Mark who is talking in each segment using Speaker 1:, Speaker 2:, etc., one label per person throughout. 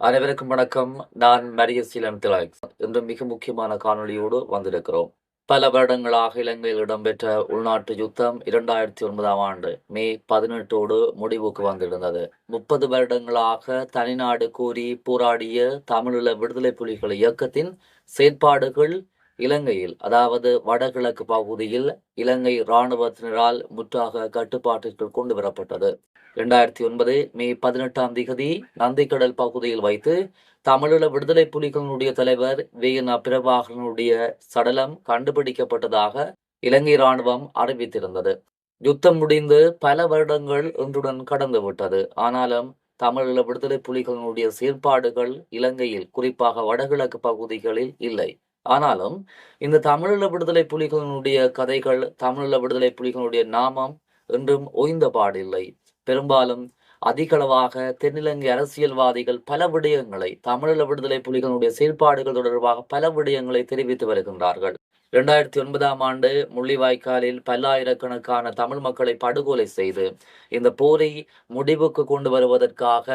Speaker 1: அனைவருக்கும் வணக்கம். நான் மரியசீலன் திலாக் இன்று மிக முக்கியமான காணொலியோடு வந்திருக்கிறோம். பல வருடங்களாக இலங்கையில் இடம்பெற்ற உள்நாட்டு யுத்தம் இரண்டாயிரத்தி ஒன்பதாம் ஆண்டு மே பதினெட்டோடு முடிவுக்கு வந்திருந்தது. முப்பது வருடங்களாக தனிநாடு கோரி போராடிய தமிழீழ விடுதலை புலிகள் இயக்கத்தின் செயற்பாடுகள் இலங்கையில் அதாவது வடகிழக்கு பகுதியில் இலங்கை இராணுவத்தினரால் முற்றாக கட்டுப்பாட்டிற்குள் கொண்டு வரப்பட்டது. இரண்டாயிரத்தி ஒன்பது மே பதினெட்டாம் திகதி நந்திக்கடல் பகுதியில் வைத்து தமிழீழ விடுதலை புலிகளினுடைய தலைவர் வி. என். பிரபாகரனுடைய சடலம் கண்டுபிடிக்கப்பட்டதாக இலங்கை இராணுவம் அறிவித்திருந்தது. யுத்தம் முடிந்து பல வருடங்கள் இன்றுடன் கடந்து விட்டது ஆனாலும் தமிழீழ விடுதலை புலிகளினுடைய செயற்பாடுகள் இலங்கையில் குறிப்பாக வடகிழக்கு பகுதிகளில் இல்லை. ஆனாலும் இந்த தமிழீழ விடுதலை புலிகளினுடைய கதைகள் தமிழீழ விடுதலை புலிகளுடைய நாமம் என்றும் ஓய்ந்த பாடில்லை. பெரும்பாலும் அதிகளவாக தென்னிலங்கை அரசியல்வாதிகள் பல விடயங்களை தமிழீழ விடுதலை புலிகளுடைய செயல்பாடுகள் தொடர்பாக பல விடயங்களை தெரிவித்து வருகின்றார்கள். இரண்டாயிரத்தி ஒன்பதாம் ஆண்டு முள்ளிவாய்க்காலில் பல்லாயிரக்கணக்கான தமிழ் மக்களை படுகொலை செய்து இந்த போரை முடிவுக்கு கொண்டு வருவதற்காக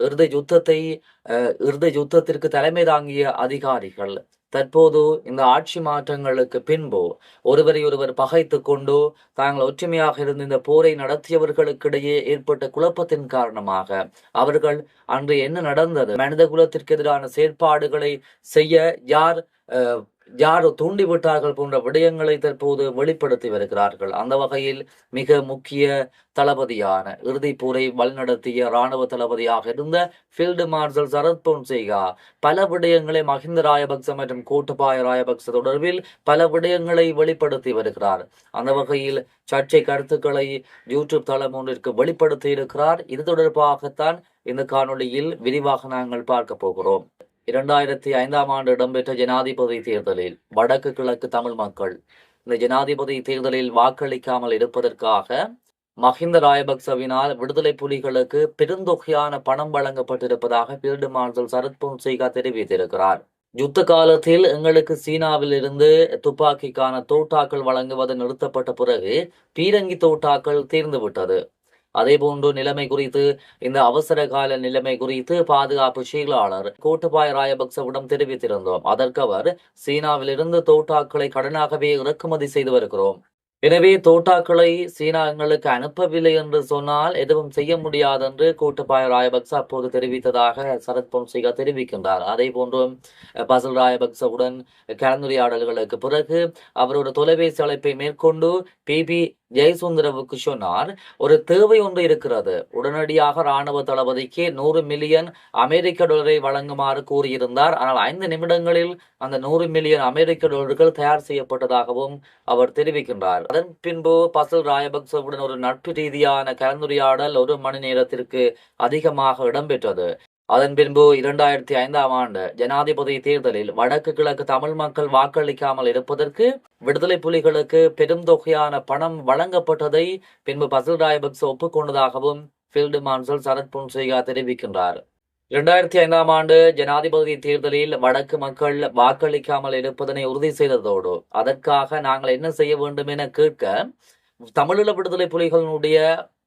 Speaker 1: இறுதி யுத்தத்தை அஹ், இறுதி யுத்தத்திற்கு தலைமை தாங்கிய அதிகாரிகள் தற்போது இந்த ஆட்சி மாற்றங்களுக்கு பின்பு ஒருவரை ஒருவர் பகைத்து கொண்டு தாங்கள் ஒற்றுமையாக இருந்து இந்த போரை நடத்தியவர்களுக்கிடையே ஏற்பட்ட குழப்பத்தின் காரணமாக அவர்கள் அன்று என்ன நடந்தது? மனித குலத்திற்கு எதிரான செயற்பாடுகளை செய்ய யார் அஹ், யார் தூண்டிவிட்டார்கள் போன்ற விடயங்களை தற்போது வெளிப்படுத்தி வருகிறார்கள். அந்த வகையில் மிக முக்கிய தளபதியான இறுதிப் போரை வழிநடத்திய இராணுவ தளபதியாக இருந்த ஃபீல்டு மார்ஷல் சரத் பொன்சேகா பல விடயங்களை மஹிந்த ராயபக்ச மற்றும் கோட்டபாய ராயபக்ச தொடர்பில் பல விடயங்களை வெளிப்படுத்தி வருகிறார். அந்த வகையில் சர்ச்சை கருத்துக்களை யூடியூப் தளம் ஒன்றிற்கு வெளிப்படுத்தி இருக்கிறார். இது தொடர்பாகத்தான் இந்த காணொளியில் விரிவாக நாங்கள் பார்க்க போகிறோம். இரண்டாயிரத்தி ஐந்தாம் ஆண்டு இடம்பெற்ற ஜனாதிபதி தேர்தலில் வடக்கு கிழக்கு தமிழ் மக்கள் இந்த ஜனாதிபதி தேர்தலில் வாக்களிக்காமல் இருப்பதற்காக மஹிந்த ராயபக்சவினால் விடுதலை புலிகளுக்கு பெருந்தொகையான பணம் வழங்கப்பட்டிருப்பதாக பீல்டு மார்ஷல் சரத் பொன்சேகா தெரிவித்திருக்கிறார். யுத்த காலத்தில் எங்களுக்கு சீனாவில் இருந்து துப்பாக்கிக்கான தோட்டாக்கள் வழங்குவது நிறுத்தப்பட்ட பிறகு பீரங்கி தோட்டாக்கள் தீர்ந்துவிட்டது. அதேபோன்று நிலைமை குறித்து இந்த அவசர கால நிலைமை குறித்து பாதுகாப்பு செயலாளர் கோட்டபாய ராயபக்சவிடம் தெரிவித்திருந்தோம். அதற்கு அவர் சீனாவிலிருந்து தோட்டாக்களை கடனாகவே இறக்குமதி செய்து வருகிறோம். எனவே தோட்டாக்களை சீனா எங்களுக்கு அனுப்பவில்லை என்று சொன்னால் எதுவும் செய்ய முடியாது என்று கூட்டுப்பாய ராயபக்ச அப்போது தெரிவித்ததாக சரத் பொன்சேகா தெரிவிக்கின்றார். அதே போன்று பசல் ராயபக்சவுடன் கலந்துரையாடல்களுக்கு பிறகு அவர் ஒரு தொலைபேசி அழைப்பை மேற்கொண்டு பிபி ஜெயசுந்தர சொன்னார் ஒரு தேவை ஒன்று இருக்கிறது. உடனடியாக ராணுவ தளபதிக்கு நூறு மில்லியன் அமெரிக்க டாலரை வழங்குமாறு கூறியிருந்தார். ஆனால் ஐந்து நிமிடங்களில் அந்த நூறு மில்லியன் அமெரிக்க டாலர்கள் தயார் செய்யப்பட்டதாகவும் அவர் தெரிவிக்கின்றார். அதன் பின்பு பசல் ராயபக்சவுடன் ஒரு நட்பு ரீதியான கலந்துரையாடல் ஒரு மணி நேரத்திற்கு அதிகமாக இடம்பெற்றது. அதன் பின்பு இரண்டாயிரத்தி ஐந்தாம் ஆண்டு ஜனாதிபதி தேர்தலில் வடக்கு கிழக்கு தமிழ் மக்கள் வாக்களிக்காமல் இருப்பதற்கு விடுதலை புலிகளுக்கு பெரும் தொகையான பணம் வழங்கப்பட்டதை பின்பு பசில் ராயபக்ச ஒப்புக்கொண்டதாகவும் ஃபீல்டு மான்சல் சரத் பொன்சேகா தெரிவிக்கின்றார். இரண்டாயிரத்தி ஐந்தாம் ஆண்டு ஜனாதிபதி தேர்தலில் வடக்கு மக்கள் வாக்களிக்காமல் இருப்பதனை உறுதி செய்ததோடு அதற்காக நாங்கள் என்ன செய்ய வேண்டும் என கேட்க தமிழீழ விடுதலை புலிகளினுடைய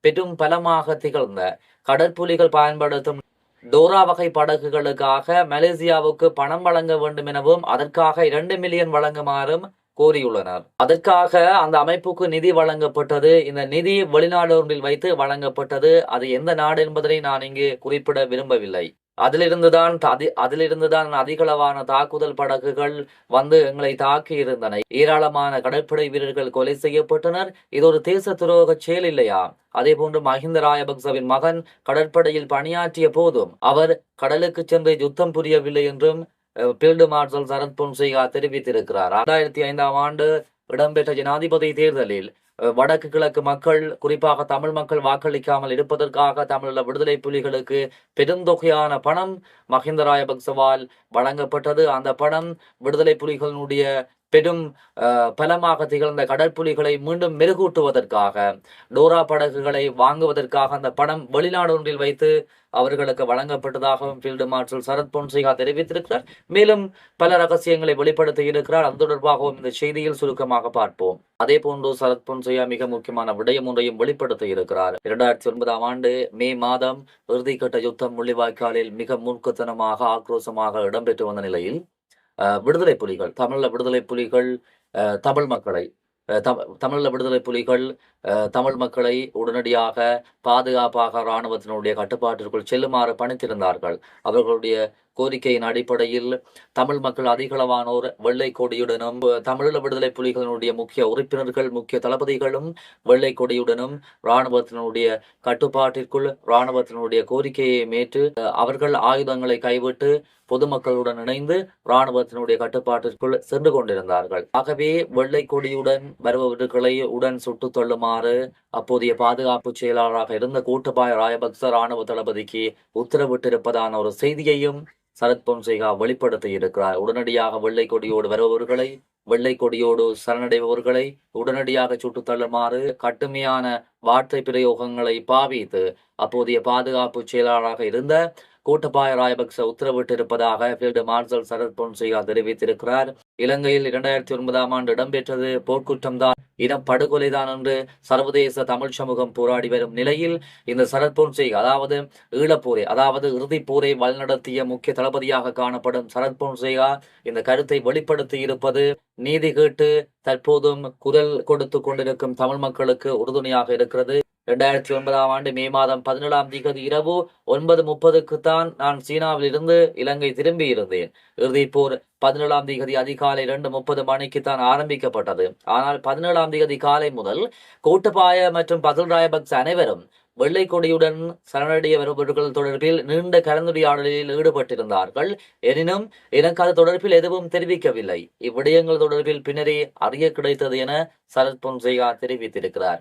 Speaker 1: பெரும் பலமாக திகழ்ந்த கடற்புலிகள் பயன்படுத்தும் டோரா வகை படகுகளுக்காக மலேசியாவுக்கு பணம் வழங்க வேண்டும் எனவும் அதற்காக இரண்டு மில்லியன் வழங்குமாறும் கோரியுள்ளனர். அதற்காக அந்த அமைப்புக்கு நிதி வழங்கப்பட்டது இந்த நிதி வெளிநாடு ஒன்றில் வைத்து வழங்கப்பட்டது அது எந்த நாடு என்பதனை நான் இங்கு குறிப்பிட விரும்பவில்லை. அதிலிருந்துதான் அதி அதிலிருந்துதான் அதிகளவான தாக்குதல் படகுகள் வந்து எங்களை தாக்கி இருந்தன. ஏராளமான கடற்படை வீரர்கள் கொலை செய்யப்பட்டனர். இது ஒரு தேச துரோக செயல் இல்லையா? அதே போன்று மஹிந்த ராயபக்சவின் மகன் கடற்படையில் பணியாற்றிய போதும் அவர் கடலுக்கு சென்று யுத்தம் புரியவில்லை என்றும் பீல்டு மார்ஷல் சரத் பொன்சேகா தெரிவித்திருக்கிறார். இரண்டாயிரத்தி ஐந்தாம் ஆண்டு இடம்பெற்ற ஜனாதிபதி தேர்தலில் வடக்கு கிழக்கு மக்கள் குறிப்பாக தமிழ் மக்கள் வாக்களிக்காமல் இருப்பதற்காக தமிழீழ விடுதலை புலிகளுக்கு பெருந்தொகையான பணம் மஹிந்த ராயபக்சவால் வழங்கப்பட்டது. அந்த பணம் விடுதலை புலிகளினுடைய பெரும் பலமாக திகழ்ந்த கடற்புலிகளை மீண்டும் மெருகூட்டுவதற்காக டோரா படகுகளை வாங்குவதற்காக அந்த பணம் வெளிநாடு ஒன்றில் வைத்து அவர்களுக்கு வழங்கப்பட்டதாகவும் ஃபீல்டு மார்ஷல் சரத் பொன்சிகா தெரிவித்திருக்கிறார். மேலும் பல ரகசியங்களை வெளிப்படுத்தி இருக்கிறார். அது தொடர்பாகவும் இந்த செய்தியில் சுருக்கமாக பார்ப்போம். அதே போன்று சரத் பொன்சேகா மிக முக்கியமான விடயம் ஒன்றையும் வெளிப்படுத்தி இருக்கிறார். இரண்டாயிரத்தி ஒன்பதாம் ஆண்டு மே மாதம் இறுதிக்கட்ட யுத்தம் முள்ளிவாய்க்காலில் மிக மூர்க்கத்தனமாக ஆக்ரோஷமாக இடம்பெற்று வந்த நிலையில் விடுதலை புலிகள் தமிழில் விடுதலை புலிகள் அஹ், தமிழ் மக்களை அஹ், விடுதலை புலிகள் அஹ், தமிழ் மக்களை உடனடியாக பாதுகாப்பாக இராணுவத்தினுடைய கட்டுப்பாட்டிற்குள் செல்லுமாறு பணித்திருந்தார்கள். அவர்களுடைய கோரிக்கையின் அடிப்படையில் தமிழ் மக்கள் அதிகளவானோர் வெள்ளை கொடியுடனும் தமிழீழ விடுதலை புலிகளினுடைய முக்கிய உறுப்பினர்கள் முக்கிய தளபதிகளும் வெள்ளை கொடியுடனும் இராணுவத்தினுடைய கட்டுப்பாட்டிற்குள் இராணுவத்தினுடைய கோரிக்கையை மேற்று அவர்கள் ஆயுதங்களை கைவிட்டு பொதுமக்களுடன் இணைந்து இராணுவத்தினுடைய கட்டுப்பாட்டிற்குள் சென்று கொண்டிருந்தார்கள். ஆகவே வெள்ளை கொடியுடன் வருபவர்களை உடன் சுட்டுத் தள்ளுமாறு அப்போதைய பாதுகாப்பு செயலாளராக இருந்த கூட்டபாய ராயபக்ச ராணுவ தளபதிக்கு உத்தரவிட்டிருப்பதான ஒரு செய்தியையும் சரத் பொன்சேகா வெளிப்படுத்தி இருக்கிறார். உடனடியாக வெள்ளை கொடியோடு வருபவர்களை வெள்ளை கொடியோடு சரணடைபவர்களை உடனடியாக சுட்டு தள்ளுமாறு கடுமையான வார்த்தை பிரயோகங்களை பாவித்து அப்போதைய பாதுகாப்பு செயலாளராக இருந்த கோட்டபாய ராயபக்ச உத்தரவிட்டிருப்பதாக ஃபீல்டு மார்ஷல் சரத் பொன்சேகா தெரிவித்திருக்கிறார். இலங்கையில் இரண்டாயிரத்தி ஒன்பதாம் ஆண்டு இடம்பெற்றது போர்க்குற்றம்தான். இனப்படுகொலைதான் என்று சர்வதேச தமிழ் சமூகம் போராடி வரும் நிலையில் இந்த சரத் பொன்சேகா அதாவது ஈழப்போரை அதாவது இறுதிப் போரை வழிநடத்திய முக்கிய தளபதியாக காணப்படும் சரத் பொன்சேகா இந்த கருத்தை வெளிப்படுத்தி இருப்பது நீதி கேட்டு தற்போதும் குரல் கொடுத்து கொண்டிருக்கும் தமிழ் மக்களுக்கு உறுதுணையாக இருக்கிறது. இரண்டாயிரத்தி ஒன்பதாம் ஆண்டு மே மாதம் பதினேழாம் தேதி இரவு ஒன்பது முப்பதுக்கு தான் நான் சீனாவில் இருந்து இலங்கை திரும்பி இருந்தேன் இறுதிப் போர் பதினேழாம் தேதி அதிகாலை இரண்டு முப்பது மணிக்கு தான் ஆரம்பிக்கப்பட்டது. ஆனால் பதினேழாம் தேதி காலை முதல் கோட்டபாய மற்றும் பதுல் ராயபக்ச அனைவரும் வெள்ளை கொடியுடன் சரணடைய வருபவர்கள் தொடர்பில் நீண்ட கலந்துரையாடலில் ஈடுபட்டிருந்தார்கள். எனினும் எனக்கு அது தொடர்பில் எதுவும் தெரிவிக்கவில்லை. இவ்விடயங்கள் தொடர்பில் பின்னரே அறிய கிடைத்தது என சரத் பொன்சேகா தெரிவித்திருக்கிறார்.